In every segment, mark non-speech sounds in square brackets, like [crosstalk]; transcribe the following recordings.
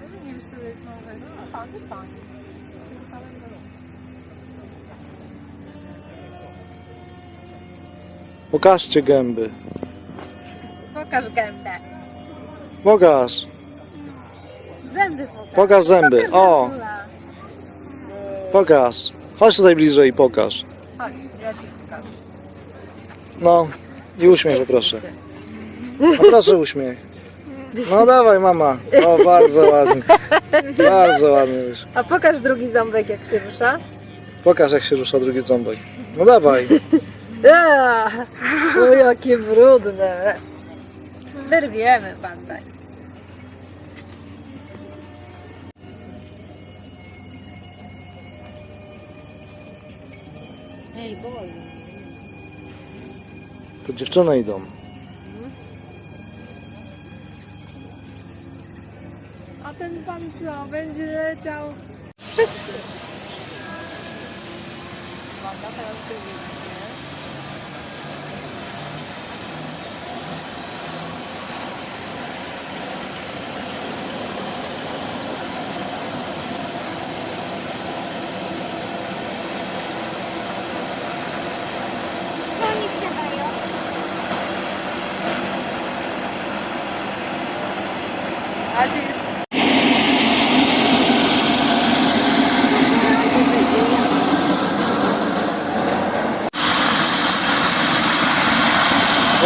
To jest nowego? No, pan, jest pan. W tym samym domu. Pokażcie gęby. Pokaż gębę. Pokaż. Zęby pokaż. Pokaż zęby. O, Zębula. pokaż. Chodź tutaj bliżej i pokaż. Chodź, ja ci pokażę. No i uśmiech poproszę. No proszę uśmiech. No dawaj mama. O, bardzo ładnie. Bardzo ładnie już. A pokaż drugi ząbek, jak się rusza. Pokaż jak się rusza drugi ząbek. No dawaj. O jakie brudne. Wyrwiemy pan tak. Ej, boli. To dziewczyny idą. 上次我们去在叫。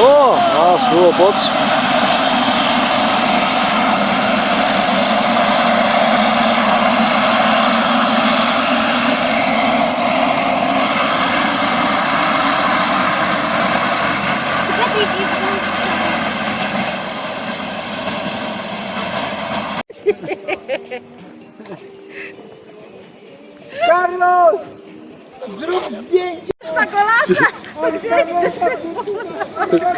O, a spróbował Zrób zdjęcie! Na kolanach! Gdzieś, gdzieś, gdzieś.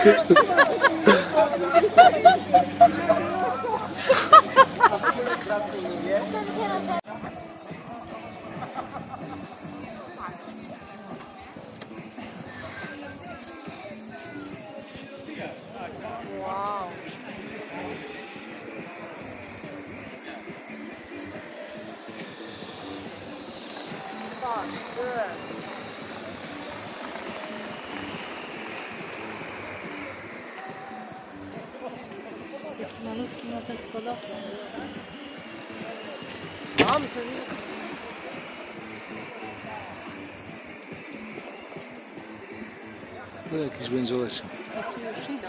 Patrz, tyle. Jaki malutki ma ten spadochron. Mam to nic. No jakiś będzie leciał. A ci już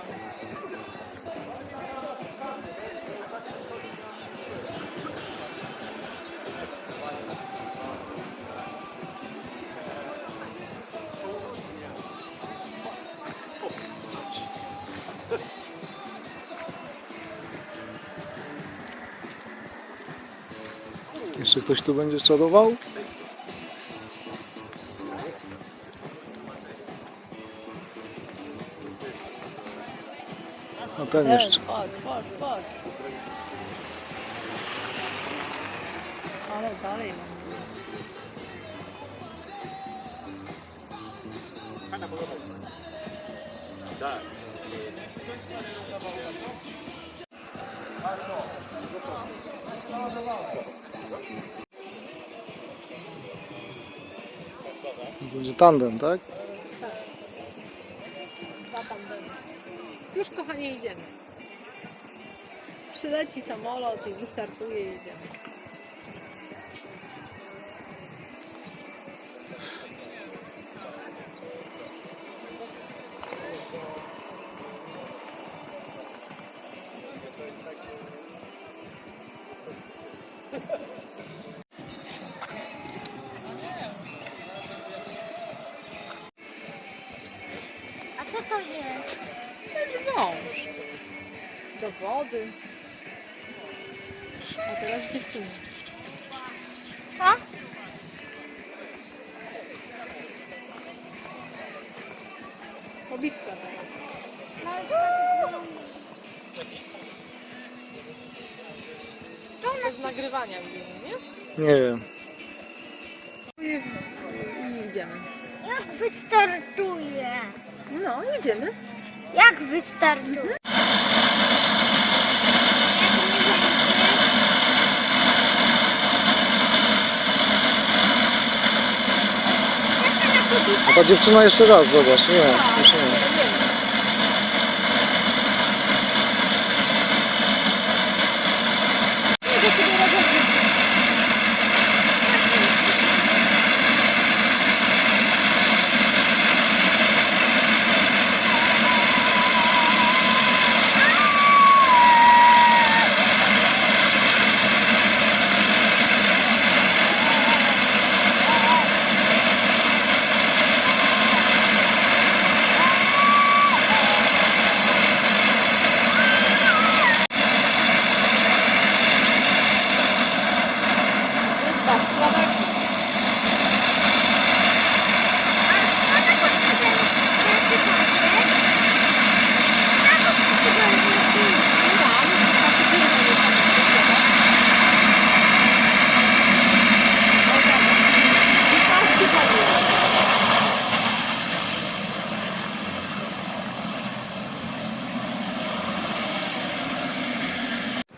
Jeszcze ktoś tu będzie czarował? No ten jeszcze. Ale dalej mam. To będzie tandem, tak? Dwa tandemy. Już kochanie idziemy. Przyleci samolot i wystartuje i jedziemy. [laughs] Wody. A teraz dziewczyny. Co? Pobitka teraz. To jest nagrywania widzimy, nie? Nie wiem. I idziemy. Jak wystartuje? No, idziemy. Jak wystartuje? Jak nie będzie? A ta dziewczyna jeszcze raz, zobacz, nie, już nie.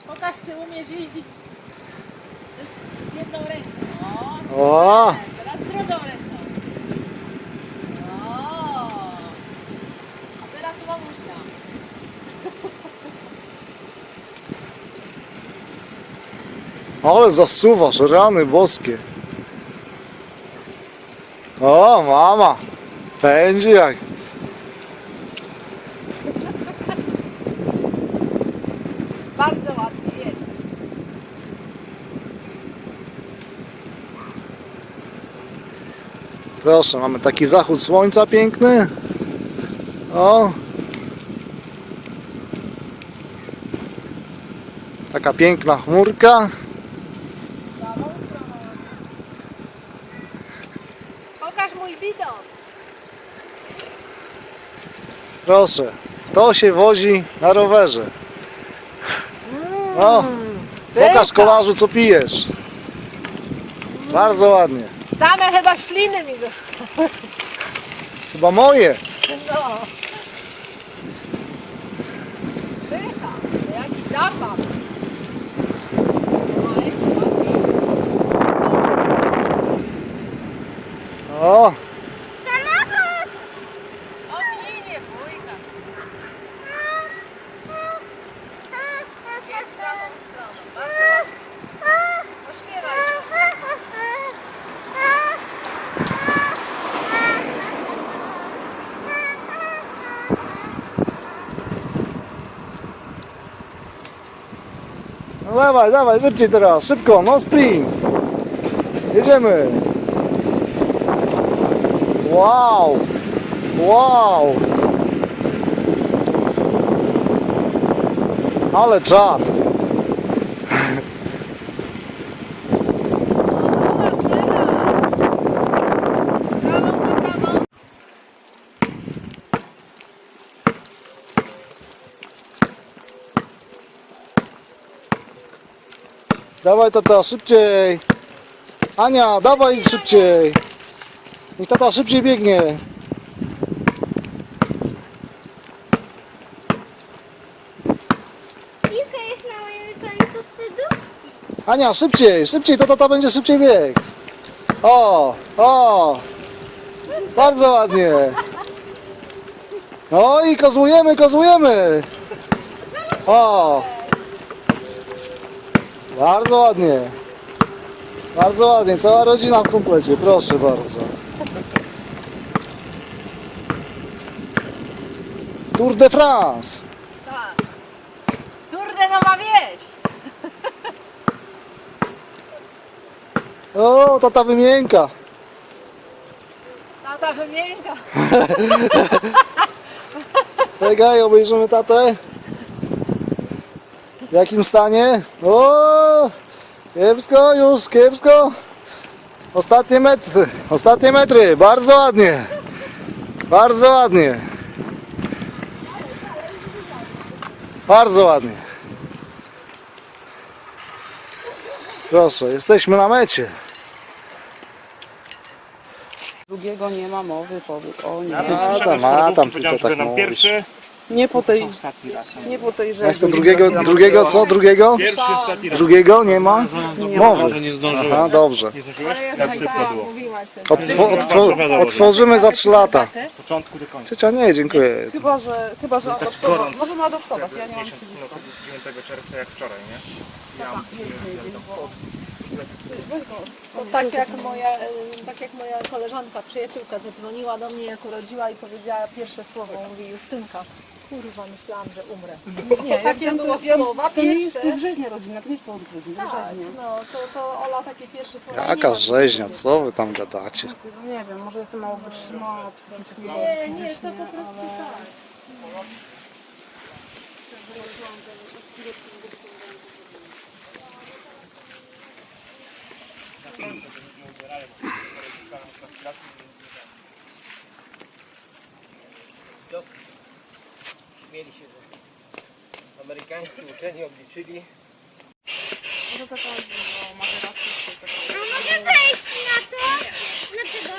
Pokaż, czy umiesz jeździć z jedną ręką. O, teraz drugą ręką. O, a teraz mamusia. ale zasuwasz, rany boskie. O, mama, pędzi jak. Bardzo ładnie Proszę, mamy taki zachód słońca piękny. O. Taka piękna chmurka. Pokaż mój widok. Proszę, to się wozi na rowerze. O, pokaż kolarzu co pijesz. Bardzo ładnie. Same chyba śliny mi zostały. Chyba moje. No. Pycha, jaki zapach. No, jest ładnie. O, no dawaj, dawaj, szybciej teraz, szybko, no sprint. Jedziemy. Wow, wow. Ale czad. Dawaj tata, szybciej. Ania, dawaj szybciej. Niech tata szybciej biegnie. Piłka jest na moim końcu wstydu. Ania, szybciej, szybciej, to tata będzie szybciej biegł. O, o. Bardzo ładnie. No i kozłujemy, kozłujemy. O. Bardzo ładnie. Bardzo ładnie, cała rodzina w komplecie, proszę bardzo. Tour de France. Tak. Tour de Nowa Wieś. O, tata wymienka. Tata wymienka. Czekaj, [laughs] [laughs] obejrzymy tatę. W jakim stanie? O, kiepsko już, kiepsko. Ostatnie metry, ostatnie metry, bardzo ładnie. Bardzo ładnie. Bardzo ładnie. Proszę, jesteśmy na mecie. Drugiego nie ma mowy, powiedz. O nie. A tam, a tam tylko tak mówisz. Nie po tej, Ostatni raz. nie po tej Jak rzeczy. to drugiego, drugiego co? Drugiego? Pierwszy, ostatni raz. Drugiego nie ma? Mowy. Może nie zdążyłem. Aha, dobrze. Nie zdążyłeś? Ale ja Jak słyszałam, mówiła cię. Otworzymy za 3 lata. Od początku do końca. Ciocia nie, dziękuję. Chyba, że, chyba, że adoptował. Możemy adoptować, ja nie mam 10 minut od 9 czerwca jak wczoraj, nie? To tak jak moja, e, tak jak moja koleżanka, przyjaciółka zadzwoniła do mnie jak urodziła i powiedziała pierwsze słowo, mówi Justynka, kurwa myślałam, że umrę. Nie, jak Takie ja, było ja, słowa To nie jest, to pierwsze. jest rzeźnia rodzinna, to nie jest powód rodzinny, to Tak, rzeźnia. no to, to Ola takie pierwsze słowa. Jaka nie ma. rzeźnia, co wy tam gadacie? Nie wiem, może jestem mało wytrzymała, psychicznie, Nie, nie, to po prostu tak. Śmieli się, że amerykańscy uczeni obliczyli. A mogę wejść na to? Dlaczego?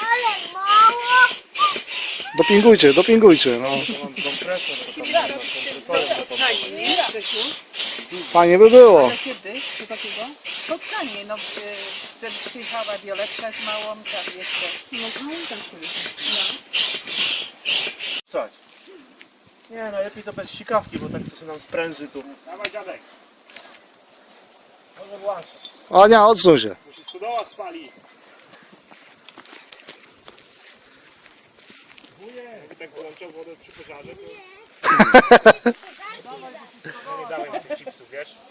Ale mało! Dopingujcie, dopingujcie. No. Fajnie by było. Ale kiedy? Co takiego? Spotkanie, no, y, wtedy przyjechała Violetka z małą, tam jeszcze. No pamiętam sobie. Coś. Nie, najlepiej to bez sikawki, bo tak to się nam spręży tu. Dawaj dziadek. Może włączę. Ania, odsuń się. Bo się stodoła spali. Jakby tak włączał wodę przy pożarze, to... No nie dawaj?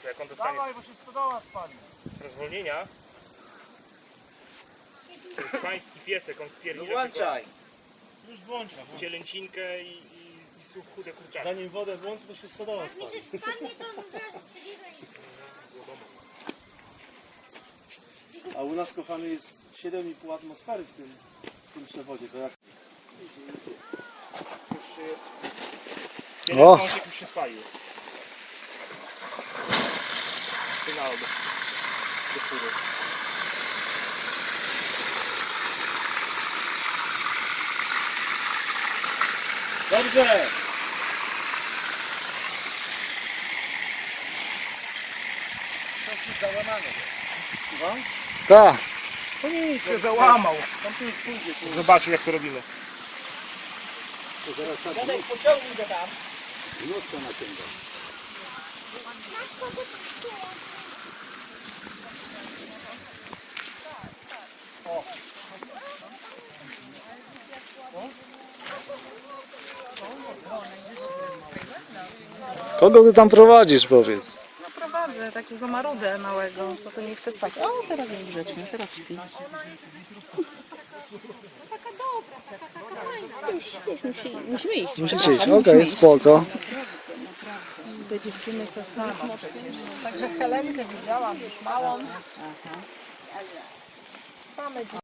To Jak on dostanie bo się z zwolnienia, to jest pański piesek, on wpierdzi No włączaj. Już włączam. Cielęcinkę i, i, i słup chude kurczaki. Zanim wodę włączy, to się stodoła spadnie to A u nas kochany jest 7,5 atmosfery w tym, w tym przewodzie. To jak Jeden O. już się spalił. Sygnał do, do góry. Dobrze! Tak. To nic, się załamał. Tam tu już pójdzie. Zobaczył jak to robimy. Dziadek, pociągnij go tam. Kogo ty tam prowadzisz, powiedz? No prowadzę takiego marudę małego, co to nie chce spać. O, teraz jest grzeczny, teraz śpi. Już, musi, musimy iść. Musicie iść. Okej, spoko. Te dziewczyny to samo. Także Helenkę widziałam już małą. Same dzieci.